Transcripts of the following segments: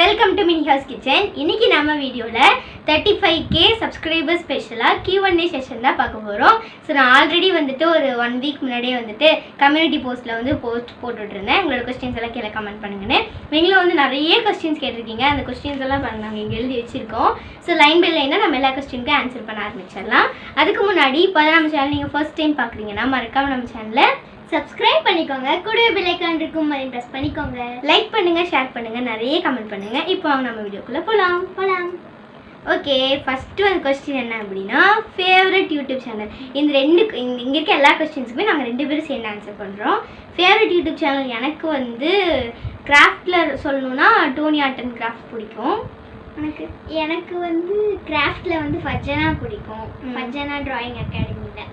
Welcome to mini house kitchen இன்னைக்கு நம்ம வீடியோவில் தேர்ட்டி ஃபைவ் கே சப்ஸ்கிரைபர் ஸ்பெஷலாக கியூஎன்ஏ செஷன் தான் பார்க்க போகிறோம் ஸோ நான் ஆல்ரெடி வந்துட்டு ஒரு ஒன் வீக் முன்னாடியே வந்துட்டு கம்யூனிட்டி போஸ்ட்டில் வந்து போஸ்ட் போட்டுட்ருந்தேன் உங்களோட கொஸ்டின்ஸ் எல்லாம் கீழே கமெண்ட் பண்ணுங்கன்னு. நீங்களும் வந்து நிறைய கொஸ்டின்ஸ் கேட்டிருக்கீங்க. அந்த கொஸ்டின்ஸ் எல்லாம் நாங்கள் இங்கே எழுதி வச்சிருக்கோம். ஸோ லைன் பை லைனாக நம்ம எல்லா கொஸ்டினுக்கும் ஆன்சர் பண்ண ஆரம்பிச்சிடலாம். அதுக்கு முன்னாடி இப்போ நம்ம சேனல் நீங்கள் ஃபர்ஸ்ட் டைம் பார்க்குறீங்கன்னா மறக்காமல் நம்ம சேனலில் சப்ஸ்கிரைப் பண்ணிக்கோங்க. கூட பெல் ஐக்கான் இருக்கும் மாதிரி ப்ரெஸ் பண்ணிக்கோங்க. லைக் பண்ணுங்க ஷேர் பண்ணுங்க நிறைய கமெண்ட் பண்ணுங்க. இப்போ நம்ம வீடியோக்குள்ள போலாம். போலாம். ஓகே ஃபர்ஸ்ட் ஒரு கொஸ்டின் என்ன அப்படின்னா ஃபேவரட் யூடியூப் சேனல் இந்த ரெண்டு இங்க இருக்க எல்லா கொஸ்டின்ஸுக்குமே நாங்கள் ரெண்டு பேரும் சேர்ந்து ஆன்சர் பண்ணுறோம் ஃபேவரட் யூடியூப் சேனல் எனக்கு வந்து கிராஃப்டில் சொல்லணும்னா டோனி ஆர்ட் அண்ட் கிராஃப்ட் பிடிக்கும். எனக்கு எனக்கு வந்து கிராஃப்ட்ல வந்து ஃபஜ்ஜனா பிடிக்கும். ம். ஃபஜ்ஜனா டிராயிங் அகாடமியில்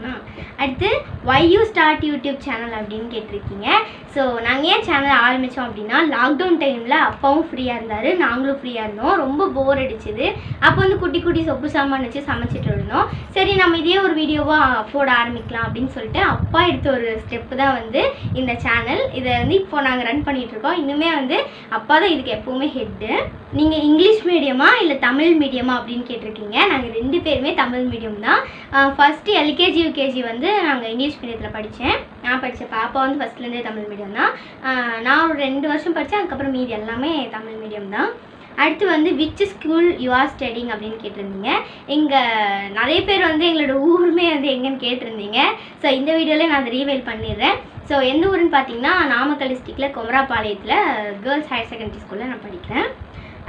அவ்வளோதான் அடுத்து why you start YouTube channel அப்படின்னு கேட்டிருக்கீங்க. ஸோ நாங்கள் ஏன் சேனல் ஆரம்பித்தோம் அப்படின்னா லாக்டவுன் டைமில் அப்பாவும் ஃப்ரீயாக இருந்தார் நாங்களும் ஃப்ரீயாக இருந்தோம். ரொம்ப போர் அடிச்சுது. அப்போ வந்து குட்டி குட்டி சொப்பு சாமான் வச்சு சமைச்சிட்டு இருந்தோம். சரி நம்ம இதே ஒரு வீடியோவாக போட ஆரம்பிக்கலாம் அப்படின்னு சொல்லிட்டு அப்பா எடுத்த ஒரு ஸ்டெப்பு தான் வந்து இந்த சேனல் இதை வந்து இப்போ நாங்கள் ரன் பண்ணிகிட்ருக்கோம் இன்னுமே வந்து அப்பா தான் இதுக்கு எப்போவுமே ஹெட்டு நீங்கள் இங்கிலீஷ் மீடியமா இல்லை தமிழ் மீடியமா அப்படின்னு கேட்டிருக்கீங்க. நாங்கள் ரெண்டு பேருமே தமிழ் மீடியம் தான். ஃபஸ்ட்டு எல்கேஜி யூகேஜி வந்து நாங்கள் இங்கிலீஷ் மீடியத்தில் படித்தேன் நான் படித்த பாப்பா வந்து ஃபஸ்ட்லேருந்தே தமிழ் மீடியம் தான். நான் ஒரு ரெண்டு வருஷம் படித்தேன் அதுக்கப்புறம் மீதி எல்லாமே தமிழ் மீடியம் தான். அடுத்து வந்து which school you are studying அப்படின்னு கேட்டிருந்தீங்க. இங்கே நிறைய பேர் வந்து எங்களோட ஊருமே வந்து எங்கேன்னு கேட்டிருந்தீங்க. ஸோ இந்த வீடியோவில் நான் அதை ரீவைல் பண்ணிடுறேன். ஸோ எந்த ஊருன்னு பார்த்தீங்கன்னா நாமக்கல் டிஸ்ட்ரிக்டில் குமராபாளையத்தில் கேர்ள்ஸ் ஹையர் செகண்டரி ஸ்கூலில் நான் படிக்கிறேன்.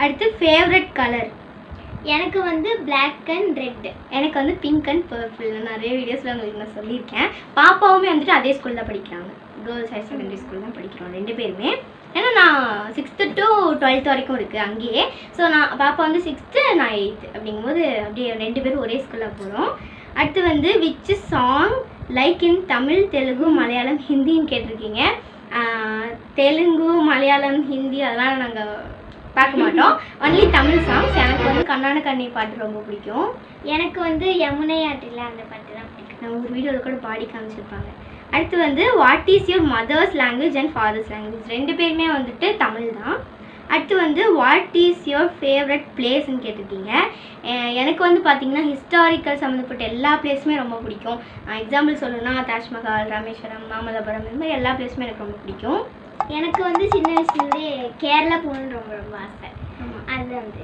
அடுத்து ஃபேவரட் கலர் எனக்கு வந்து பிளாக் அண்ட் ரெட் எனக்கு வந்து பிங்க் அண்ட் பர்பிள் நிறைய வீடியோஸில் உங்களுக்கு நான் சொல்லியிருக்கேன். பாப்பாவுமே வந்துட்டு அதே ஸ்கூலில் தான் படிக்கிறாங்க. கேர்ள்ஸ் ஹையர் செகண்டரி ஸ்கூல் தான் படிக்கிறோம் ரெண்டு பேருமே. ஏன்னா நான் சிக்ஸ்த்து டு டுவெல்த் வரைக்கும் இருக்குது அங்கேயே. ஸோ நான் பாப்பா வந்து சிக்ஸ்த்து நான் எயித்து அப்படிங்கும்போது அப்படியே ரெண்டு பேரும் ஒரே ஸ்கூலில் போகிறோம் அடுத்து வந்து which song like in Tamil Telugu Malayalam ஹிந்தின்னு கேட்டிருக்கீங்க. தெலுங்கு மலையாளம் ஹிந்தி அதெல்லாம் நாங்கள் பார்க்க மாட்டோம். ஒன்லி தமிழ் சாங்ஸ் எனக்கு வந்து கண்ணான கண்ணி பாட்டு ரொம்ப பிடிக்கும். எனக்கு வந்து யமுனை ஆற்றில் அந்த பாட்டு தான் பிடிக்கும். நம்ம ஒரு வீடியோவில் கூட பாடி காமிச்சிருப்பாங்க. அடுத்து வந்து what is your mother's language and father's language ரெண்டு பேருமே வந்துட்டு தமிழ் தான். அடுத்து வந்து வாட் இஸ் யுவர் ஃபேவரட் பிளேஸ்ன்னு கேட்டிருக்கீங்க. எனக்கு வந்து பார்த்தீங்கன்னா ஹிஸ்டாரிக்கல் சம்மந்தப்பட்ட எல்லா பிளேஸுமே ரொம்ப பிடிக்கும். எக்ஸாம்பிள் சொல்லணும்னா தாஜ்மஹால் ராமேஸ்வரம் மாமல்லபுரம் இந்த மாதிரி எல்லா பிளேஸுமே எனக்கு ரொம்ப பிடிக்கும். எனக்கு வந்து சின்ன வயசுலேருந்தே கேரளா போகணுன்னு ரொம்ப ரொம்ப ஆசை. அது வந்து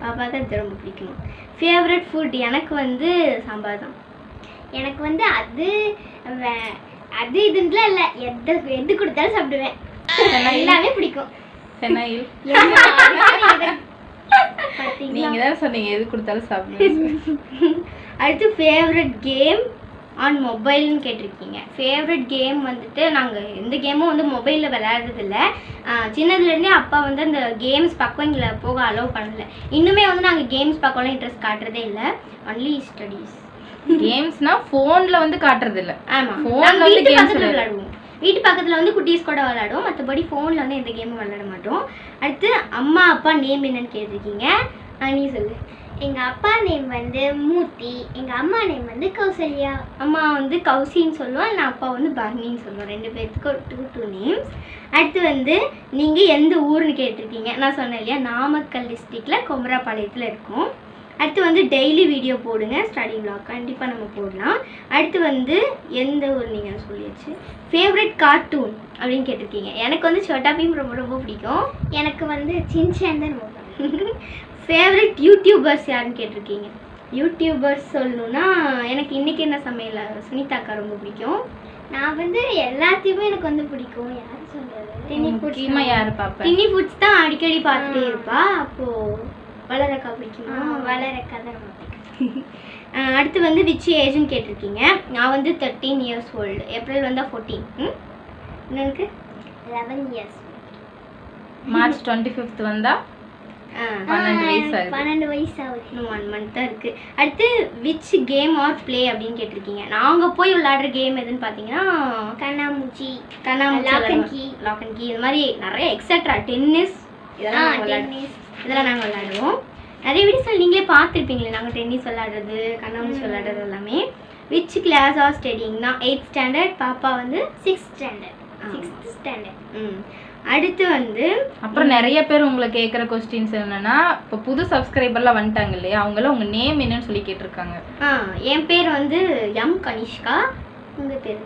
பாப்பாவுக்கு அது ரொம்ப பிடிக்கும். ஃபேவரட் ஃபுட் எனக்கு வந்து சாம்பார் தான். எனக்கு வந்து அது அது இதுன்ட்டுலாம் இல்லை. எது எது கொடுத்தாலும் சாப்பிடுவேன். எல்லாமே பிடிக்கும்? நீங்க தான் சொன்னீங்க எது கொடுத்தாலும் சாப்பிடுவேன். அடுத்து ஃபேவரட் கேம் ஆன் மொபைல்னு கேட்டிருக்கீங்க. ஃபேவரட் கேம் வந்துட்டு நாங்கள் எந்த கேமும் வந்து மொபைலில் விளையாடுறதில்ல. சின்னதுலேருந்தே அப்பா வந்து அந்த கேம்ஸ் பக்கம் எங்களை போக அலோவ் பண்ணல. இன்னுமே வந்து நாங்கள் கேம்ஸ் பக்கம்லாம் இன்ட்ரெஸ்ட் காட்டுறதே இல்லை. ஒன்லி ஸ்டடீஸ் கேம்ஸ்னா போன்ல வந்து காட்டுறது இல்ல ஆமாம் Phone ல நாங்கள் வந்து விளையாடு- விளையாடுவோம். வீட்டு பக்கத்தில் வந்து குட்டீஸ் கூட விளையாடுவோம். மற்றபடி ஃபோனில் வந்து எந்த கேமும் விளையாட மாட்டோம். அடுத்து அம்மா அப்பா நேம் என்னன்னு கேட்டிருக்கீங்க. நீ சொல்லு. எங்க அப்பா நேம் வந்து மூர்த்தி எங்க அம்மா நேம் வந்து கௌசல்யா. அம்மா வந்து கௌசின்னு சொல்லுவோம் நான் அப்பா வந்து பர்னின்னு சொல்லுவோம். ரெண்டு பேர்த்துக்கும் டூ டூ நேம்ஸ் அடுத்து வந்து நீங்கள் எந்த ஊர்னு கேட்டிருக்கீங்க. நான் சொன்னேன் இல்லையா நாமக்கல் டிஸ்ட்ரிக்டில் குமராபாளையத்தில் இருக்கோம். அடுத்து வந்து டெய்லி வீடியோ போடுங்க ஸ்டடி vlog கண்டிப்பாக நம்ம போடலாம். அடுத்து வந்து எந்த ஊர் நீங்கள் சொல்லியாச்சு? ஃபேவரட் கார்ட்டூன் அப்படின்னு கேட்டிருக்கீங்க. எனக்கு வந்து சோட்டா பீம் ரொம்ப ரொம்ப பிடிக்கும். எனக்கு வந்து சின்சான் தான் ரொம்ப பிடிக்கும். ஃபேவரட் யூடியூபர்ஸ் யாருன்னு கேட்டிருக்கீங்க? யூடியூபர்ஸ் சொல்லணும்னா எனக்கு இன்னைக்கு என்ன சமையல் சுனிதாக்கா ரொம்ப பிடிக்கும். நான் வந்து எல்லாத்தையுமே எனக்கு வந்து பிடிக்கும். யார் சொல்றது? டினி முக்கியமா யாரு பாப்பேன் டினி ஃபுட்ஸ் தான் அடிக்கடி பார்த்துட்டே. இருப்பா. அப்போ வளரக்கா பிடிக்குமா? வளர கதை ரொம்ப பிடிக்கும் அஹ் அடுத்து வந்து விச் ஏஜ்னு கேட்டிருக்கீங்க. நான் வந்து தேர்ட்டீன் இயர்ஸ் ஓல்டு ஏப்ரல் வந்தால் ஃபோர்டீன் எனக்கு eleven years March twenty fifth வந்தா பன்னெண்டு வயசு ஆகுது. இன்னும் ஒன் மந்த் தான் இருக்குது அடுத்து விச் கேம் ஆர் ப்ளே அப்படின்னு கேட்டிருக்கீங்க. நாங்கள் போய் விளையாடுற கேம் எதுன்னு பார்த்தீங்கன்னா கண்ணாமூச்சி. கண்ணாமூச்சி Lock and key. Lock and key இது மாதிரி நிறைய எக்ஸட்ரா டென்னிஸ் இதெல்லாம் டென்னிஸ் இதெல்லாம் நாங்கள் விளையாடுவோம். நிறைய வீடியோஸில் நீங்களே பார்த்துருப்பீங்களே நாங்கள் டென்னிஸ் விளையாடுறது கண்ணாமூச்சி விளையாடுறது எல்லாமே. விச் கிளாஸ் ஆர் ஸ்டடிங்னா எயிட் ஸ்டாண்டர்ட் பாப்பா வந்து சிக்ஸ் ஸ்டாண்டர்ட் சிக்ஸ்த் ஸ்டாண்டர்ட் ம். அடுத்து வந்து அப்புறம் நிறைய பேர் உங்களை கேட்குற கொஸ்டின்ஸ் என்னன்னா இப்போ புது சப்ஸ்கிரைபர்லாம் வந்துட்டாங்க இல்லையா? அவங்களாம் உங்க நேம் என்னன்னு சொல்லி கேட்டிருக்காங்க. ஆ என் பேர் வந்து எம் கனிஷ்கா. உங்கள் பேர்?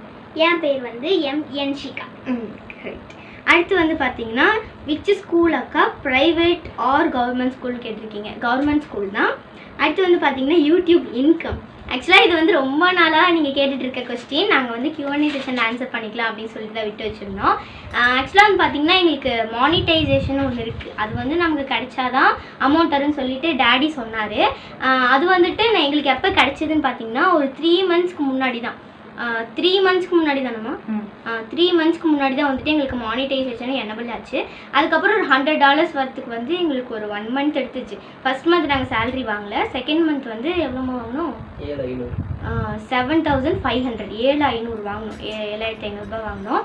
என் பேர் வந்து எம் என்ஷிகா ம் கரெக்ட் அடுத்து வந்து பார்த்தீங்கன்னா விச் ஸ்கூல் அக்கா? ப்ரைவேட் ஆர் கவர்மெண்ட் ஸ்கூல் கேட்டிருக்கீங்க. கவர்மெண்ட் ஸ்கூல் தான். அடுத்து வந்து பார்த்தீங்கன்னா யூடியூப் இன்கம் ஆக்சுவலாக இது வந்து ரொம்ப நாளாக நீங்கள் கேட்டுட்டு இருக்க கொஸ்டின் நாங்கள் வந்து கியூஎன்ஏ செஷன் ஆன்சர் பண்ணிக்கலாம் அப்படின்னு சொல்லிட்டு தான் விட்டு வச்சுருந்தோம். ஆக்சுவலாக வந்து பார்த்தீங்கன்னா எங்களுக்கு மானிட்டைசேஷன் ஒன்று இருக்குது அது வந்து நமக்கு கிடைச்சாதான் அமௌண்ட் வரும்னு சொல்லிட்டு டேடி சொன்னார். அது வந்துட்டு நான் எங்களுக்கு எப்போ கிடைச்சதுன்னு பார்த்தீங்கன்னா ஒரு த்ரீ மந்த்ஸ்க்கு முன்னாடி தான் த்ரீ மந்த்ஸ்க்கு முன்னாடி தானம்மா த்ரீ மந்த்ஸ்க்கு முன்னாடி தான் வந்துட்டு எங்களுக்கு மானிட்டைசேஷன் எனபிள் ஆச்சு. அதுக்கப்புறம் ஒரு ஹண்ட்ரட் டாலர்ஸ் வரத்துக்கு வந்து எங்களுக்கு ஒரு ஒன் மந்த் எடுத்துச்சு. ஃபர்ஸ்ட் மந்த் நாங்கள் சேலரி வாங்கல. செகண்ட் மந்த் வந்து வாங்கினோம்? ஏழு ஐநூறு. செவன் தௌசண்ட் ஃபைவ் ஹண்ட்ரட் ஏழு ஐநூறு வாங்கினோம். ஏ- ஏழாயிரத்தி ஐநூறுரூபா வாங்கினோம்.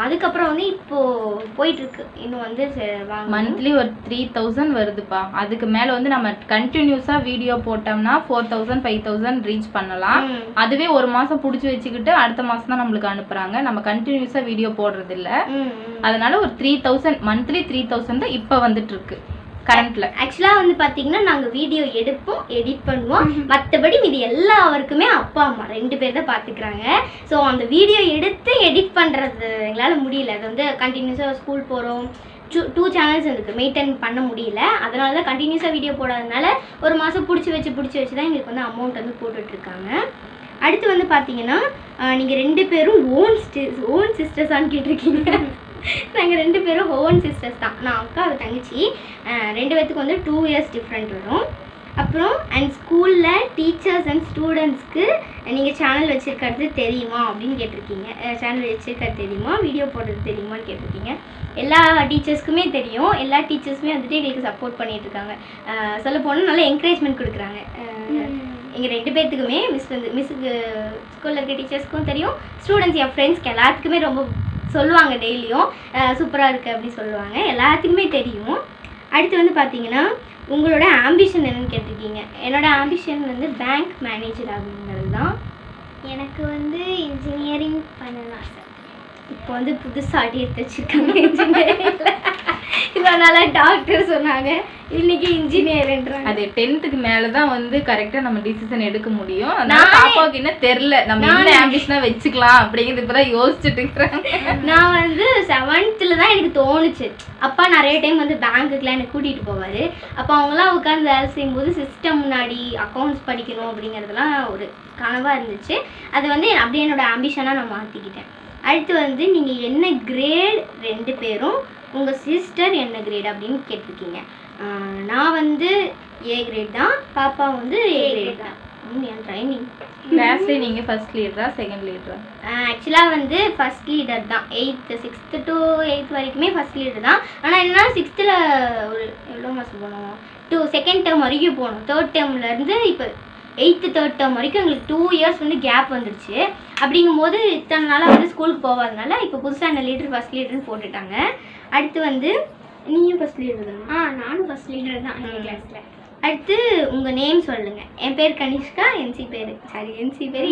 அதுக்கப்புறம் வந்து இப்போது போயிட்டுருக்கு. இன்னும் வந்து செ- வாங்கணும். மந்த்லி ஒரு த்ரீ தௌசண்ட் வருதுப்பா. அதுக்கு மேலே வந்து நம்ம கண்டினியூஸாக வீடியோ போட்டோம்னா four thousand five thousand reach பண்ணலாம். அதுவே ஒரு மாதம் பிடிச்சி வச்சுக்கிட்டு அடுத்த மாதம் தான் நம்மளுக்கு அனுப்புகிறாங்க நம்ம கண்டினியூஸாக வீடியோ போடுறது இல்ல ம் ம். அதனால ஒரு three thousand monthly three thousand தான் இப்போ வந்துட்டு இருக்கு கரண்ட்ல ஆக்சுவலாக வந்து பார்த்தீங்கன்னா நாங்கள் வீடியோ எடுப்போம் எடிட் பண்ணுவோம். மற்றபடி மீதி எல்லா ஒர்க்குமே அப்பா அம்மா ரெண்டு பேர் தான் பார்த்துக்கிறாங்க ஸோ அந்த வீடியோ எடுத்து எடிட் பண்ணுறது எங்களால் முடியல. அது வந்து கண்டினியூஸாக ஸ்கூல் போகிறோம் டூ டூ சேனல்ஸ் இருக்குது மெயின்டைன் பண்ண முடியல. அதனால தான் கண்டினியூஸாக வீடியோ போடாதனால ஒரு மாதம் பிடிச்சி வச்சு பிடிச்சி வச்சு தான் எங்களுக்கு வந்து அமௌண்ட் வந்து போட்டுட்ருக்காங்க அடுத்து வந்து பார்த்தீங்கன்னா நீங்கள் ரெண்டு பேரும் ஓன் ஓன் சிஸ்டர்ஸான்னு கேட்டிருக்கீங்க. நாங்கள் ரெண்டு பேரும் ஓன் சிஸ்டர்ஸ் தான். நான் அக்கா அவ தங்கச்சி. ரெண்டு பேத்துக்கு வந்து டூ இயர்ஸ் டிஃப்ரெண்ட் வரும். அப்புறம் அண்ட் ஸ்கூலில் டீச்சர்ஸ் அண்ட் ஸ்டூடெண்ட்ஸ்க்கு நீங்கள் சேனல் வச்சுருக்கிறது தெரியுமா அப்படின்னு கேட்டிருக்கீங்க. சேனல் வச்சுருக்கிறது தெரியுமா? வீடியோ போடுறது தெரியுமான்னு கேட்டிருக்கீங்க. எல்லா டீச்சர்ஸ்க்குமே தெரியும். எல்லா டீச்சர்ஸுமே வந்துட்டு எங்களுக்கு சப்போர்ட் பண்ணிட்டு இருக்காங்க. சொல்ல போனால் நல்லா என்கரேஜ்மெண்ட் கொடுக்குறாங்க. எங்கள் ரெண்டு பேர்த்துக்குமே மிஸ் வந்து மிஸ்ஸுக்கு ஸ்கூலில் இருக்க டீச்சர்ஸ்க்கும் தெரியும். ஸ்டூடெண்ட்ஸ் என் ஃப்ரெண்ட்ஸ்க்கு எல்லாத்துக்குமே ரொம்ப சொல்லுவாங்க டெய்லியும் சூப்பராக இருக்குது அப்படி சொல்லுவாங்க. எல்லாத்துக்குமே தெரியும். அடுத்து வந்து பார்த்தீங்கன்னா உங்களோட ஆம்பிஷன் என்னன்னு கேட்டிருக்கீங்க. என்னோட ஆம்பிஷன் வந்து பேங்க் மேனேஜர் ஆகுங்கிறது தான் எனக்கு வந்து இன்ஜினியரிங் பண்ணணும் ஆசை இப்போ வந்து புதுசாக அடி எடுத்து வச்சிருக்காங்க இன்ஜினியரிங்கில் இவ்வளோ நாளாக டாக்டர் சொன்னாங்க. இன்னைக்கு இன்ஜினியர்ன்றாங்க. அது டென்த்துக்கு மேல தான் வந்து கரெக்டா நம்ம டிசிஷன் எடுக்க முடியும். அதனால நானே- பாப்பாவுக்கு இன்னும் தெரியல. நம்ம என்ன நானே- ஆம்பிஷனா வச்சுக்கலாம் அப்படிங்கிறது இப்பதான் யோசிச்சுட்டு இருக்கிறாங்க நான் வந்து செவன்த்தில் தான் எனக்கு தோணுச்சு. அப்பா நிறைய டைம் வந்து பேங்க்குக்குலாம் எனக்கு கூட்டிகிட்டு போவார். அப்போ அவங்களாம் உட்காந்து வேலை செய்யும்போது சிஸ்டம் முன்னாடி அக்கௌண்ட்ஸ் படிக்கணும் அப்படிங்கிறதுலாம் ஒரு கனவாக இருந்துச்சு. அது வந்து அப்படியே என்னோட ஆம்பிஷனாக நான் மாற்றிக்கிட்டேன் அடுத்து வந்து நீங்கள் என்ன கிரேட் ரெண்டு பேரும் உங்கள் சிஸ்டர் என்ன கிரேட் அப்படின்னு கேட்டிருக்கீங்க. நான் வந்து ஏ கிரேட் தான் பாப்பா வந்து ஏ கிரேட் தான். என் ட்ரைனிங் கிளாஸ்ல நீங்க ஃபர்ஸ்ட் லீடரா செகண்ட் லீடரா ஆக்சுவலாக வந்து ஃபர்ஸ்ட் லீடர் தான். எயித்து சிக்ஸ்த்து டு எயித் வரைக்குமே ஃபர்ஸ்ட் லீடர் தான். ஆனால் என்ன சிக்ஸ்த்தில் ஒரு எவ்வளோ மாதம் போனோம்? டூ செகண்ட் டேர்ம் வரைக்கும் போனோம். தேர்ட் டேர்ம்லேருந்து இப்போ எயித்து தேர்ட் டேர்ம் வரைக்கும் எங்களுக்கு டூ இயர்ஸ் வந்து கேப் வந்துடுச்சு. அப்படிங்கும்போது இத்தனை நாளாக வந்து ஸ்கூலுக்கு போகாதனால இப்போ புதுசாக என்ன லீடர் ஃபர்ஸ்ட் லீடர்னு போட்டுட்டாங்க. அடுத்து வந்து நீயும் ஃபர்ஸ்ட் லீடர் தானே? ஆ நானும் ஃபர்ஸ்ட் லீடர் தான் ம். கிளாஸில் அடுத்து உங்கள் நேம் சொல்லுங்கள் என் பேர் கனிஷ்கா என்சி பேர் சாரி என்சி பேர்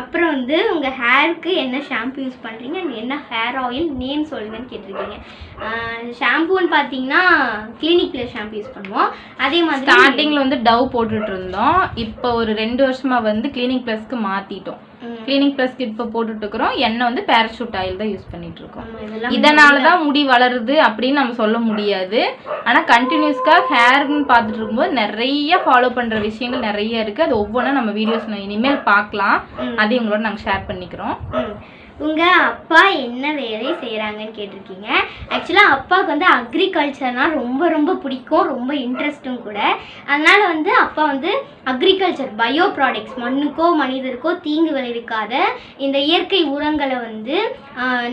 அப்புறம் வந்து உங்கள் ஹேருக்கு என்ன ஷாம்பு யூஸ் பண்ணுறீங்க என்ன ஹேர் ஆயில் நேம் சொல்லுங்கன்னு கேட்டிருக்கீங்க. ஷாம்புன்னு பார்த்தீங்கன்னா கிளினிக் ப்ளஸ் ஷாம்பு யூஸ் பண்ணுவோம். அதே மாதிரி ஸ்டார்டிங்ல வந்து டவ் போட்டுட்டு இருந்தோம் இப்போ ஒரு ரெண்டு வருஷமா வந்து கிளினிக் பிளஸ்க்கு மாத்திட்டோம். ம், கிளினிக் பிளஸ்க்கு இப்போ போட்டுட்டு இருக்கிறோம் எண்ணெய் வந்து பேராஷூட் ஆயில் தான் யூஸ் பண்ணிட்டு இருக்கோம் இதனால தான் முடி வளருது அப்படின்னு நம்ம சொல்ல முடியாது. ஆனால் கண்டினியூஸ்க்காக ஹேர்னு பார்த்துட்டு இருக்கும்போது நிறைய ஃபாலோ பண்ணுற விஷயங்கள் நிறைய இருக்குது அது ஒவ்வொன்றும் நம்ம வீடியோஸ் இனிமேல் பார்க்கலாம். அதையும் உங்களோட நாங்கள் ஷேர் பண்ணிக்கிறோம். உங்கள் அப்பா என்ன வேலை செய்கிறாங்கன்னு கேட்டிருக்கீங்க. ஆக்சுவலாக அப்பாவுக்கு வந்து அக்ரிகல்ச்சர்னால் ரொம்ப ரொம்ப பிடிக்கும் ரொம்ப இன்ட்ரெஸ்ட்டும் கூட. அதனால் வந்து அப்பா வந்து அக்ரிகல்ச்சர் பயோ ப்ராடக்ட்ஸ் மண்ணுக்கோ மனிதருக்கோ தீங்கு விளைவிக்காத இந்த இயற்கை உரங்களை வந்து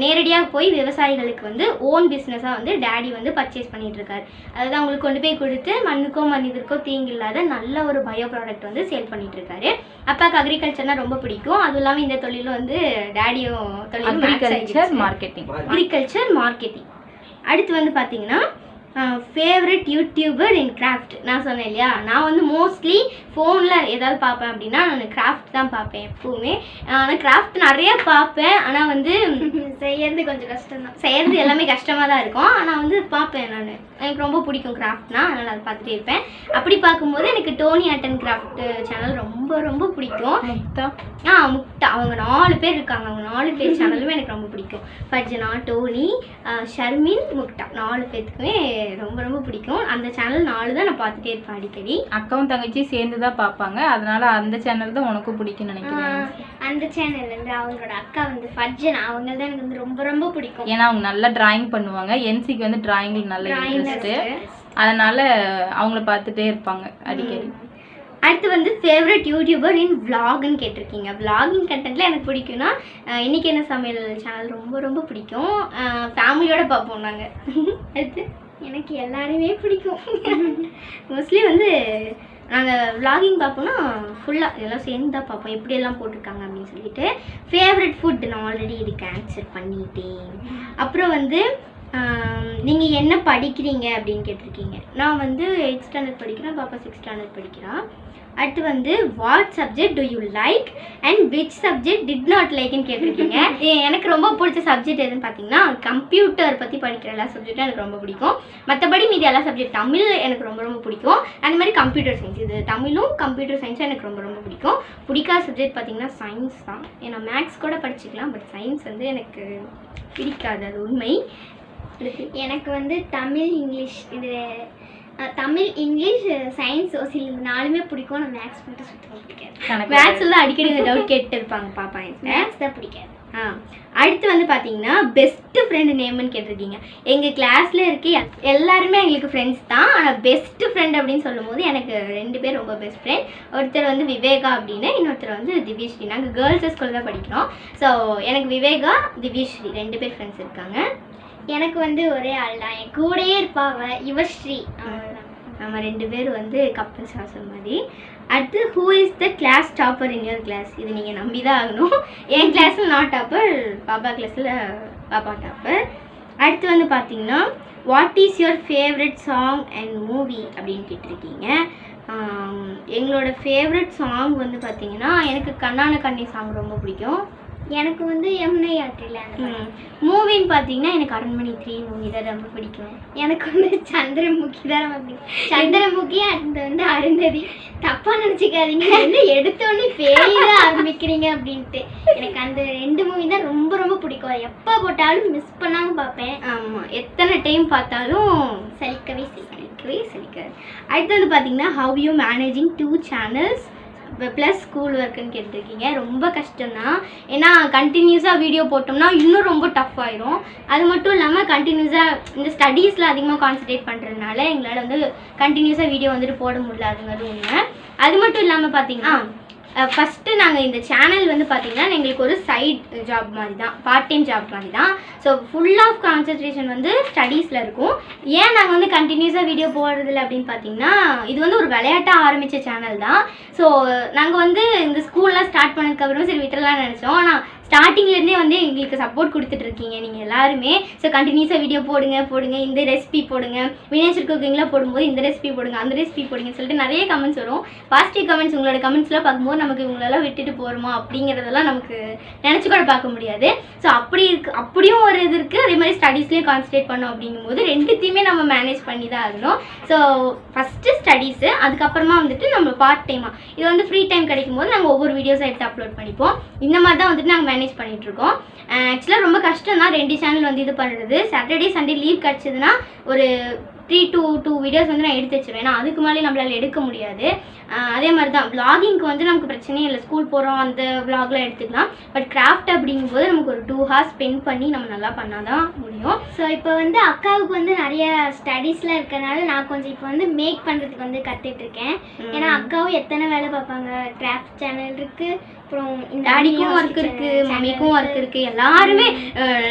நேரடியாக போய் விவசாயிகளுக்கு வந்து ஓன் பிஸ்னஸாக வந்து டேடி வந்து பர்ச்சேஸ் பண்ணிட்டு அதாவது அவங்களுக்கு கொண்டு போய் கொடுத்து மண்ணுக்கோ மனிதருக்கோ தீங்கு இல்லாத நல்ல ஒரு பயோ ப்ராடக்ட் வந்து சேல் பண்ணிகிட்ருக்காரு அப்பாவுக்கு அக்ரிகல்ச்சர்னால் ரொம்ப பிடிக்கும். அதுவும் இல்லாமல் இந்த தொழிலும் வந்து டேடியும் அக்ரிகல்ச்சர் மார்க்கெட்டிங் அக்ரிகல்ச்சர் மார்க்கெட்டிங். அடுத்து வந்து பார்த்தீங்கன்னா ஃபேவரட் யூடியூபர் இன் கிராஃப்ட் நான் சொன்னேன் இல்லையா? நான் வந்து மோஸ்ட்லி ஃபோனில் ஏதாவது பார்ப்பேன் அப்படின்னா நான் கிராஃப்ட் தான் பார்ப்பேன் எப்பவுமே. ஆனால் கிராஃப்ட் நிறைய பார்ப்பேன். ஆனால் வந்து செய்யறது கொஞ்சம் கஷ்டம் தான் செய்கிறது எல்லாமே கஷ்டமாக தான் இருக்கும். ஆனால் வந்து பார்ப்பேன் நான். எனக்கு ரொம்ப பிடிக்கும் கிராஃப்ட்னா அதனால் அதை பார்த்துட்டே இருப்பேன். அப்படி பார்க்கும்போது எனக்கு டோனி அட்டன் கிராஃப்ட் சேனல் ரொம்ப ரொம்ப பிடிக்கும். முக்தா ஆ முக்தா அவங்க நாலு பேர் இருக்காங்க. அவங்க நாலு பேர் சேனலுமே எனக்கு ரொம்ப பிடிக்கும். ஃபர்ஜனா டோனி ஷர்மின் முக்தா நாலு பேர்த்துக்குமே ரொம்ப ரொம்ப பிடிக்கும். அந்த சேனல் நாலு தான் நான் பார்த்துட்டே இருப்பேன் அடிக்கடி. அக்காவும் தங்கச்சியும் சேர்ந்து தான் பார்ப்பாங்க. அதனால அந்த சேனல் தான் உனக்கும் பிடிக்கும்னு நினைக்கிறேன். அந்த சேனல் வந்து அவங்களோட அக்கா வந்து ஃபர்ஜனா அவங்க தான் எனக்கு வந்து ரொம்ப ரொம்ப பிடிக்கும். ஏன்னா அவங்க நல்லா டிராயிங் பண்ணுவாங்க. என்சிக்கு வந்து டிராயிங்ல நல்ல Drawing இன்ட்ரெஸ்ட் அதனால அவங்கள பார்த்துட்டே இருப்பாங்க அடிக்கடி. அடுத்து வந்து ஃபேவரட் யூடியூபர் இன் vlogன்னு கேட்டிருக்கீங்க. Vlogging கண்டென்ட்ல எனக்கு பிடிக்கும்னா அஹ், இன்னைக்கு என்ன சமையல் சேனல் ரொம்ப ரொம்ப பிடிக்கும். ஃபேமிலியோட பார்ப்போம் நாங்கள் அடுத்து? எனக்கு எல்லாருமே பிடிக்கும். மோஸ்ட்லி வந்து நாங்கள் விலாகிங் பார்ப்போம்னா ஃபுல்லாக எல்லாம் சேர்ந்து தான் பார்ப்போம். எப்படியெல்லாம் போட்டிருக்காங்க அப்படின்னு சொல்லிட்டு ஃபேவரட் ஃபுட் நான் ஆல்ரெடி இதுக்கு ஆன்சர் பண்ணிட்டேன். அப்புறம் வந்து நீங்கள் என்ன படிக்கிறீங்க அப்படின்னு கேட்டிருக்கீங்க. நான் வந்து எயிட் ஸ்டாண்டர்ட் படிக்கிறேன் பாப்பா சிக்ஸ் ஸ்டாண்டர்ட் படிக்கிறான் அடுத்து வந்து what subject do you like and which subject did not லைக்னு கேட்டிருக்கீங்க. எனக்கு ரொம்ப பிடிச்ச சப்ஜெக்ட் எதுன்னு பார்த்தீங்கன்னா கம்ப்யூட்டர் பற்றி படிக்கிற எல்லா சப்ஜெக்ட்டும் எனக்கு ரொம்ப பிடிக்கும். மற்றபடி மீதி எல்லா சப்ஜெக்ட் தமிழ் எனக்கு ரொம்ப ரொம்ப பிடிக்கும். அந்த மாதிரி கம்ப்யூட்டர் சயின்ஸ் இது தமிழும் கம்ப்யூட்டர் சயின்ஸும் எனக்கு ரொம்ப ரொம்ப பிடிக்கும். பிடிக்காத சப்ஜெக்ட் பார்த்தீங்கன்னா சயின்ஸ் தான். ஏன்னா மேக்ஸ் கூட படிச்சுக்கலாம் பட் சயின்ஸ் வந்து எனக்கு பிடிக்காது. அது உண்மை. எனக்கு வந்து தமிழ் இங்கிலீஷ் இது தமிழ் இங்கிலீஷ் சயின்ஸ் சோசியல் இது நாலுமே பிடிக்கும் நான் மேக்ஸ் மட்டும் சுத்தமாக பிடிக்காது மேக்ஸில் தான் அடிக்கடி டவுட் கேட்டு இருப்பாங்க பாப்பா மேக்ஸ் தான் பிடிக்காது. ஆ. அடுத்து வந்து பார்த்தீங்கன்னா பெஸ்ட் ஃப்ரெண்டு நேம்னு கேட்டிருக்கீங்க. எங்கள் கிளாஸில் இருக்க எல்லாருமே எங்களுக்கு ஃப்ரெண்ட்ஸ் தான். ஆனால் பெஸ்ட் ஃப்ரெண்ட் அப்படின்னு சொல்லும்போது எனக்கு ரெண்டு பேர் ரொம்ப பெஸ்ட் ஃப்ரெண்ட் ஒருத்தர் வந்து விவேகா அப்படின்னு இன்னொருத்தர் வந்து திவ்யஸ்ரீ. நாங்கள் கேர்ள்ஸ் ஸ்கூல் தான் படிக்கிறோம். ஸோ எனக்கு விவேகா திவ்யஸ்ரீ ரெண்டு பேர் ஃப்ரெண்ட்ஸ் இருக்காங்க. எனக்கு வந்து ஒரே ஆள் தான் என் கூடயே இருப்பாவ யுவஸ்ரீ. நம்ம ரெண்டு பேர் வந்து கப்பல் சாசம் மாதிரி. அடுத்து who is the class topper in your class இது நீங்கள் நம்பி தான் ஆகணும். என் கிளாஸில் நான் டாப்பர் பாப்பா கிளாஸில் பாப்பா டாப்பர் அடுத்து வந்து பார்த்தீங்கன்னா what is your favourite song and movie அப்படின்னு கேட்டிருக்கீங்க. எங்களோட ஃபேவரட் சாங் வந்து பார்த்தீங்கன்னா எனக்கு கண்ணான கண்ணி சாங் ரொம்ப பிடிக்கும். எனக்கு வந்து யமுனை யாத்திரையில் அந்த. மூவின்னு பார்த்தீங்கன்னா எனக்கு அரண்மனை த்ரீ மூவி தான் ரொம்ப பிடிக்கும். எனக்கு வந்து சந்திரமுகி தான் ரொம்ப பிடிக்கும். சந்திரமுகி அந்த வந்து அருந்ததி. தப்பா நினச்சிக்காதீங்க. வந்து எடுத்தோடனே பேய் தான் ஆரம்பிக்கிறீங்க அப்படின்ட்டு. எனக்கு அந்த ரெண்டு மூவி தான் ரொம்ப ரொம்ப பிடிக்கும். எப்போ போட்டாலும் மிஸ் பண்ணாம பார்ப்பேன். ஆமாம் எத்தனை டைம் பார்த்தாலும் சலிக்கவே சலிக்கவே சலிக்காது. அடுத்து வந்து பார்த்தீங்கன்னா how you managing two channels plus school ஒர்க்குன்னு கேட்டிருக்கீங்க ரொம்ப கஷ்டம்தான். ஏன்னா கண்டினியூஸாக வீடியோ போட்டோம்னா இன்னும் ரொம்ப டஃப் ஆயிரும். அது மட்டும் இல்லாமல் கண்டினியூஸாக இந்த ஸ்டடீஸில் அதிகமாக கான்சன்ட்ரேட் பண்ணுறதுனால எங்களால் வந்து கண்டினியூஸாக வீடியோ வந்துட்டு போட முடியல அதுங்கிறது உண்மை அது மட்டும் இல்லாமல் பார்த்தீங்கன்னா ஃபஸ்ட்டு நாங்கள் இந்த சேனல் வந்து பார்த்திங்கன்னா எங்களுக்கு ஒரு சைட் ஜாப் மாதிரி தான் பார்ட் டைம் ஜாப் மாதிரி தான் ஸோ ஃபுல் ஆஃப் கான்சன்ட்ரேஷன் வந்து ஸ்டடீஸில் இருக்கும். ஏன் நாங்கள் வந்து கண்டினியூஸாக வீடியோ போடுறதில்ல அப்படின்னு பார்த்தீங்கன்னா இது வந்து ஒரு விளையாட்டாக ஆரம்பித்த சேனல் தான். ஸோ நாங்கள் வந்து இந்த ஸ்கூல்லாம் ஸ்டார்ட் பண்ணதுக்கப்புறம் சரி விட்டுறலாம்னு நினச்சோம். ஆனால் ஸ்டார்டிங்லேருந்தே வந்து எங்களுக்கு சப்போர்ட் கொடுத்துட்டு இருக்கீங்க நீங்கள் எல்லாருமே ஸோ கண்டினியூஸாக வீடியோ போடுங்க போடுங்க. இந்த ரெசிபி போடுங்க. வினேச்சர் குக்கிங்லாம் போடும்போது இந்த ரெசிபி போடுங்க அந்த ரெசிபி போடுங்கன்னு சொல்லிட்டு நிறைய கமெண்ட்ஸ் வரும். பாசிட்டிவ் கமெண்ட்ஸ் உங்களோட கமெண்ட்ஸ்லாம் பார்க்கும்போது நமக்கு இவங்களெல்லாம் விட்டுட்டு போகிறோமா அப்படிங்கிறதெல்லாம் நமக்கு நினச்சி கூட பார்க்க முடியாது. ஸோ அப்படி இருக்கு அப்படியும் ஒரு இது இருக்குது அதே மாதிரி ஸ்டடீஸ்லேயும் கான்சன்ட்ரேட் பண்ணோம் அப்படிங்கும்போது ரெண்டுத்தையுமே நம்ம மேனேஜ் பண்ணி தான் ஆகணும். ஸோ ஃபஸ்ட்டு ஸ்டடீஸு அதுக்கப்புறமா வந்துட்டு நம்ம பார்ட் டைமாக இது வந்து ஃப்ரீ டைம் கிடைக்கும் போது நாங்கள் ஒவ்வொரு வீடியோஸாக எடுத்து அப்லோட் பண்ணிப்போம். இந்த மாதிரி தான் வந்துட்டு நாங்கள் மேனேஜ் பண்ணிகிட்ருக்கோம் ஆக்சுவலாக ரொம்ப கஷ்டம் தான் ரெண்டு சேனல் வந்து இது பண்ணுறது. சாட்டர்டே சண்டே லீவ் கிடச்சதுன்னா ஒரு த்ரீ டூ டூ வீடியோஸ் வந்து நான் எடுத்து வச்சிருவேன். ஏன்னா அதுக்கு மேலே நம்மளால் எடுக்க முடியாது. அதே மாதிரி தான் vloggingக்கு வந்து நமக்கு பிரச்சனையே இல்லை. ஸ்கூல் போகிறோம் அந்த vlogலாம் எடுத்துக்கலாம். பட் கிராஃப்ட் அப்படிங்கும்போது நமக்கு ஒரு டூ ஹார்ஸ் ஸ்பெண்ட் பண்ணி நம்ம நல்லா பண்ணால் தான் முடியும் ஸோ இப்போ வந்து அக்காவுக்கு வந்து நிறைய ஸ்டடீஸ்லாம் இருக்கறனால நான் கொஞ்சம் இப்போ வந்து மேக் பண்ணுறதுக்கு வந்து கற்றுட்டு இருக்கேன். ஏன்னா அக்காவும் எத்தனை வேலை பார்ப்பாங்க? கிராஃப்ட் சேனல் இருக்கு அப்புறம் டாடிக்கும் ஒர்க் இருக்கு மம்மிக்கும் ஒர்க் இருக்கு. எல்லாருமே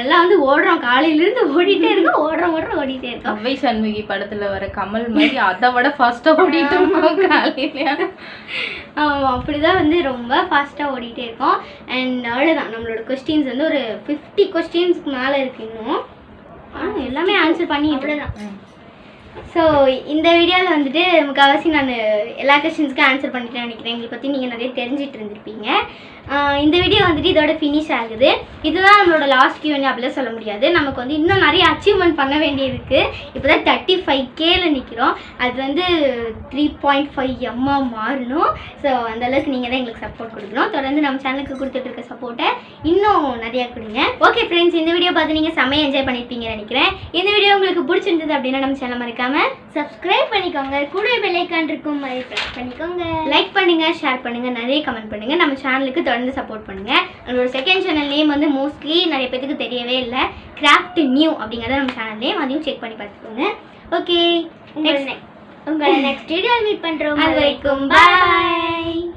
எல்லாம் வந்து ஓடுறோம். காலையில இருந்து ஓடிட்டே இருக்கோம். ஓடுறோம் ஓடுறோம் ஓடிட்டே இருக்கோம். அவ்வை சண்முகி படத்துல வர கமல் மாதிரி அதை விட ஃபாஸ்டா ஓடிட்டு இருக்கோம் காலையில. ஆமாம் அப்படிதான் வந்து ரொம்ப ஃபாஸ்ட்டாக ஓடிட்டே இருக்கோம். அண்ட் அவ்வளோதான் நம்மளோட கொஸ்டின்ஸ் வந்து ஒரு ஃபிஃப்டி கொஸ்டின்ஸ்க்கு மேலே இருக்கு இன்னும். எல்லாமே ஆன்சர் பண்ணிட்டு அவ்வளோதான் ஸோ இந்த வீடியோவில் வந்துட்டு முக்கால்வாசி நான் எல்லா கொஷின்ஸ்க்கும் ஆன்சர் பண்ணிட்டேன் நினைக்கிறேன். எங்களை பற்றி நீங்கள் நிறைய தெரிஞ்சுட்டு இருந்திருப்பீங்க. இந்த வீடியோ வந்துட்டு இதோட ஃபினிஷ் ஆகுது. இதுதான் நம்மளோட லாஸ்ட் கியூன்னு அப்படிலாம் சொல்ல முடியாது. நமக்கு வந்து இன்னும் நிறைய அச்சீவ்மெண்ட் பண்ண வேண்டியிருக்கு. இப்போ தான் தேர்ட்டி ஃபைவ் கேல நிற்கிறோம் அது வந்து த்ரீ பாயிண்ட் ஃபைவ் எம்மா மாறணும். ஸோ அந்தளவுக்கு நீங்கள் தான் எங்களுக்கு சப்போர்ட் கொடுக்கணும். தொடர்ந்து நம்ம சேனலுக்கு கொடுத்துட்டு இருக்க சப்போர்ட்டை இன்னும் நிறையா கொடுங்க. ஓகே ஃப்ரெண்ட்ஸ் இந்த வீடியோ பார்த்து நீங்கள் செம்மையாக என்ஜாய் பண்ணியிருப்பீங்கன்னு நினைக்கிறேன். இந்த வீடியோ உங்களுக்கு பிடிச்சிருந்தது அப்படின்னா நம்ம சேனல் மறக்காம சப்ஸ்கிரைப் பண்ணிக்கோங்க. கூட பெல்லைக்கான் இருக்கும். மாதிரி ப்ரெஸ் பண்ணிக்கோங்க. லைக் பண்ணுங்க ஷேர் பண்ணுங்க நிறைய கமெண்ட் பண்ணுங்க. நம்ம சேனலுக்கு தொடர்ந்து சப்போர்ட் பண்ணுங்க. நம்மளோட செகண்ட் சேனல் நேம் வந்து மோஸ்ட்லி நிறைய பேத்துக்கு தெரியவே இல்லை. கிராஃப்ட் நியூ அப்படிங்கறத நம்ம சேனல் நேம் அதையும் செக் பண்ணி பார்த்துக்கோங்க. ஓகே உங்களை நெக்ஸ்ட் வீடியோ மீட் பண்றோம். அது வரைக்கும் பாய்